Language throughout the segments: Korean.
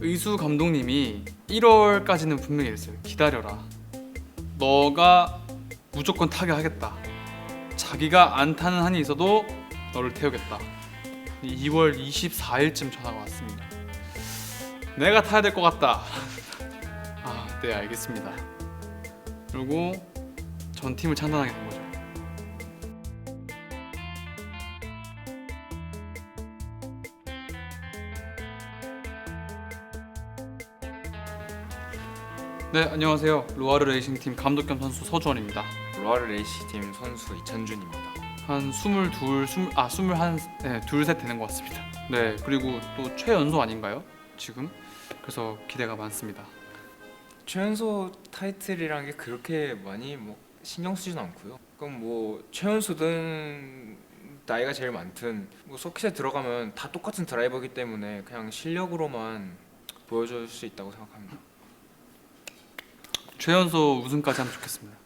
의수 감독님이 1월까지는 분명히 했어요. 기다려라. 너가 무조건 타게 하겠다. 자기가 안 타는 한이 있어도 너를 태우겠다. 2월 24일쯤 전화가 왔습니다. 내가 타야 될 것 같다. 아, 네 알겠습니다. 그리고 전 팀을 창단하게 된 거죠. 네 안녕하세요. 로아르 레이싱 팀 감독 겸 선수 서주원입니다. 로아르 레이시 팀 선수 이찬준입니다. 한 스물 둘, 스물 아 스물 한, 네, 둘셋 되는 것 같습니다. 네, 그리고 또 최연소 아닌가요? 지금 그래서 기대가 많습니다. 최연소 타이틀이란 게 그렇게 많이 뭐 신경 쓰지는 않고요. 그럼 뭐 최연소든 나이가 제일 많든 뭐 서킷에 들어가면 다 똑같은 드라이버이기 때문에 그냥 실력으로만 보여줄 수 있다고 생각합니다. 최연소 우승까지 하면 좋겠습니다.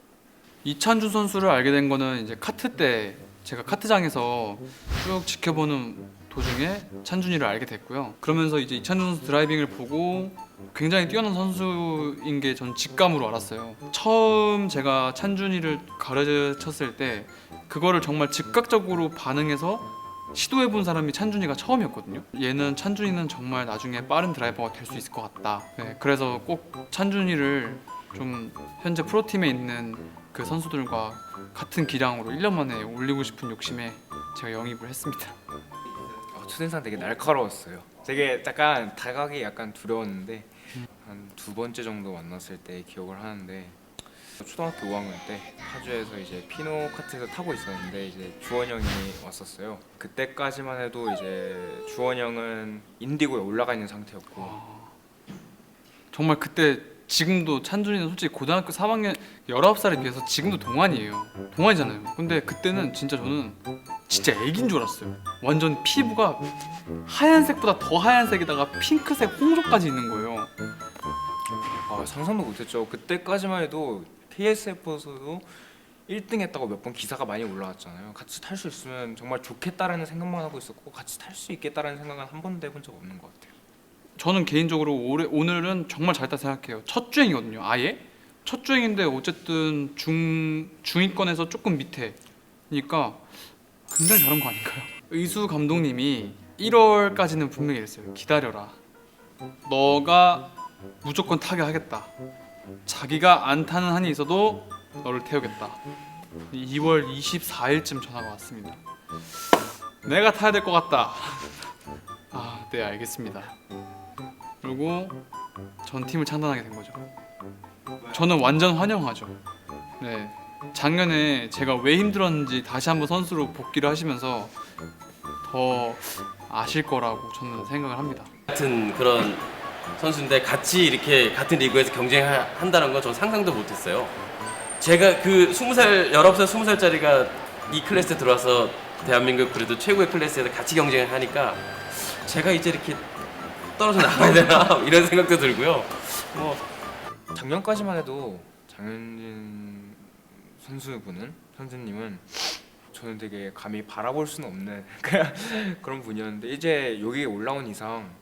이찬준 선수를 알게 된 거는 이제 카트 때 제가 카트장에서 쭉 지켜보는 도중에 찬준이를 알게 됐고요. 그러면서 이제 이찬준 선수 드라이빙을 보고 굉장히 뛰어난 선수인 게 전 직감으로 알았어요. 처음 제가 찬준이를 가르쳤을 때 그거를 정말 즉각적으로 반응해서 시도해 본 사람이 찬준이가 처음이었거든요. 얘는 찬준이는 정말 나중에 빠른 드라이버가 될 수 있을 것 같다. 네, 그래서 꼭 찬준이를 좀 현재 프로팀에 있는 그 선수들과 같은 기량으로 1년 만에 올리고 싶은 욕심에 제가 영입을 했습니다. 어, 첫인상 되게 날카로웠어요. 되게 약간 다가기 약간 두려웠는데 한 두 번째 정도 만났을 때 기억을 하는데 초등학교 5학년 때 파주에서 이제 피노 카트에서 타고 있었는데 이제 주원 형이 왔었어요. 그때까지만 해도 이제 주원 형은 인디고에 올라가 있는 상태였고 정말 그때 지금도 찬준이는 솔직히 고등학교 3학년 19살에 비해서 지금도 동안이에요. 동안이잖아요. 근데 그때는 진짜 저는 진짜 애기인 줄 알았어요. 완전 피부가 하얀색보다 더 하얀색에다가 핑크색 홍조까지 있는 거예요. 아, 상상도 못했죠. 그때까지만 해도 KSF에서도 1등 했다고 몇 번 기사가 많이 올라왔잖아요. 같이 탈 수 있으면 정말 좋겠다라는 생각만 하고 있었고 같이 탈 수 있겠다라는 생각은 한 번도 해본 적 없는 것 같아요. 저는 개인적으로 올해 오늘은 정말 잘했다 생각해요. 첫 주행이거든요. 아예 첫 주행인데 어쨌든 중 중위권에서 조금 밑에니까 굉장히 잘한 거 아닌가요? 의수 감독님이 1월까지는 분명히 했어요. 기다려라. 너가 무조건 타게 하겠다. 자기가 안 타는 한이 있어도 너를 태우겠다. 2월 24일쯤 전화가 왔습니다. 내가 타야 될 것 같다. 아, 네 알겠습니다. 그리고 전 팀을 창단하게 된 거죠. 저는 완전 환영하죠. 네. 작년에 제가 왜 힘들었는지 다시 한번 선수로 복귀를 하시면서 더 아실 거라고 저는 생각을 합니다. 같은 그런 선수인데 같이 이렇게 같은 리그에서 경쟁한다는 건 전 상상도 못했어요. 제가 그 20살, 19살, 20살짜리가 이 클래스에 들어와서 대한민국 그래도 최고의 클래스에서 같이 경쟁을 하니까 제가 이제 이렇게 떨어져 나가야 되나 이런 생각도 들고요. 뭐 작년까지만 해도 장현진 선수분은 선수님은 저는 되게 감히 바라볼 수는 없는 그런 분이었는데 이제 여기에 올라온 이상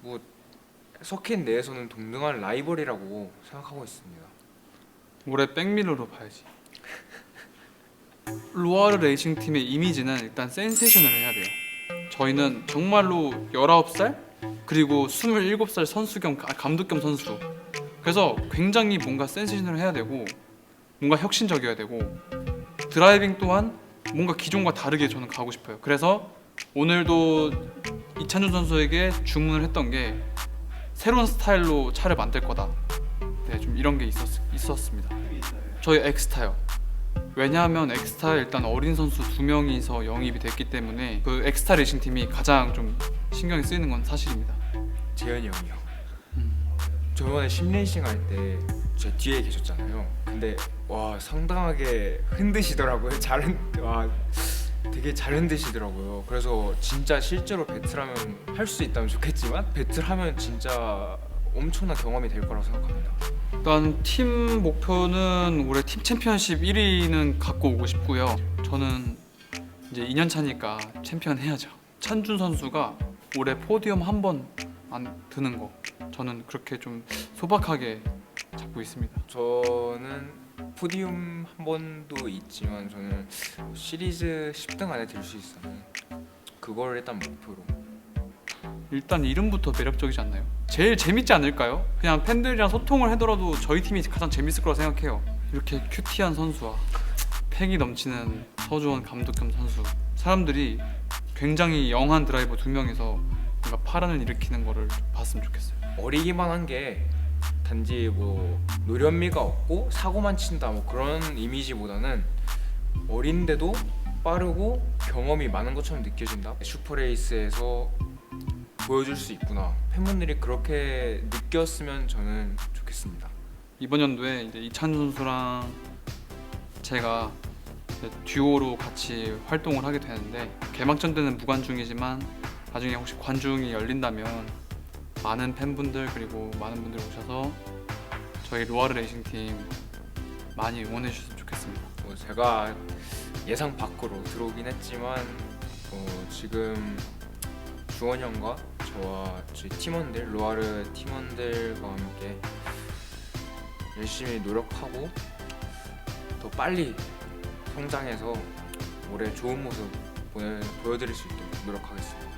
뭐 서킷 내에서는 동등한 라이벌이라고 생각하고 있습니다. 올해 백미러로 봐야지. 로아르 레이싱 팀의 이미지는 일단 센세이션을 해야 돼요. 저희는 정말로 19살 그리고 27살 선수 겸 아, 감독 겸 선수. 그래서 굉장히 뭔가 센세이션을 해야 되고 뭔가 혁신적이어야 되고 드라이빙 또한 뭔가 기존과 다르게 저는 가고 싶어요. 그래서 오늘도 이찬준 선수에게 주문을 했던 게 새로운 스타일로 차를 만들 거다. 네, 좀 이런 게 있었, 있었습니다. 저희 엑스타요. 왜냐하면 엑스타 일단 어린 선수 두 명이서 영입이 됐기 때문에 그 엑스타 레이싱 팀이 가장 좀 신경이 쓰이는 건 사실입니다. 재현이 형이요. 저번에 심레이싱 할 때 제 뒤에 계셨잖아요. 근데 와 상당하게 흔드시더라고요. 잘 흔, 와 되게 잘 흔드시더라고요. 그래서 진짜 실제로 배틀하면 할 수 있다면 좋겠지만 배틀하면 진짜 엄청난 경험이 될 거라고 생각합니다. 일단 팀 목표는 올해 팀 챔피언십 1위는 갖고 오고 싶고요. 저는 이제 2년 차니까 챔피언 해야죠. 찬준 선수가 올해 포디움 한번 안 드는 거 저는 그렇게 좀 소박하게 잡고 있습니다. 저는 포디움 한 번도 있지만 저는 시리즈 10등 안에 들 수 있으면 그걸 일단 목표로 일단 이름부터 매력적이지 않나요? 제일 재밌지 않을까요? 그냥 팬들이랑 소통을 하더라도 저희 팀이 가장 재밌을 거라 생각해요. 이렇게 큐티한 선수와 패기 넘치는 서주원 감독 겸 선수 사람들이 굉장히 영한 드라이버 두 명이서 뭔가 파란을 일으키는 거를 좀 봤으면 좋겠어요. 어리기만 한 게 단지 뭐 노련미가 없고 사고만 친다 뭐 그런 이미지보다는 어린데도 빠르고 경험이 많은 것처럼 느껴진다 슈퍼레이스에서 보여줄 수 있구나 팬분들이 그렇게 느꼈으면 저는 좋겠습니다 이번 연도에 이제 이찬 선수랑 제가 이제 듀오로 같이 활동을 하게 되는데 개막전 때는 무관중이지만 나중에 혹시 관중이 열린다면 많은 팬분들 그리고 많은 분들이 오셔서 저희 로아르 레이싱 팀 많이 응원해 주셨으면 좋겠습니다. 뭐 제가 예상 밖으로 들어오긴 했지만 어, 지금 주원 형과 저와 저희 팀원들 로아르 팀원들과 함께 열심히 노력하고 더 빨리 성장해서 올해 좋은 모습 보여, 보여드릴 수 있도록 노력하겠습니다.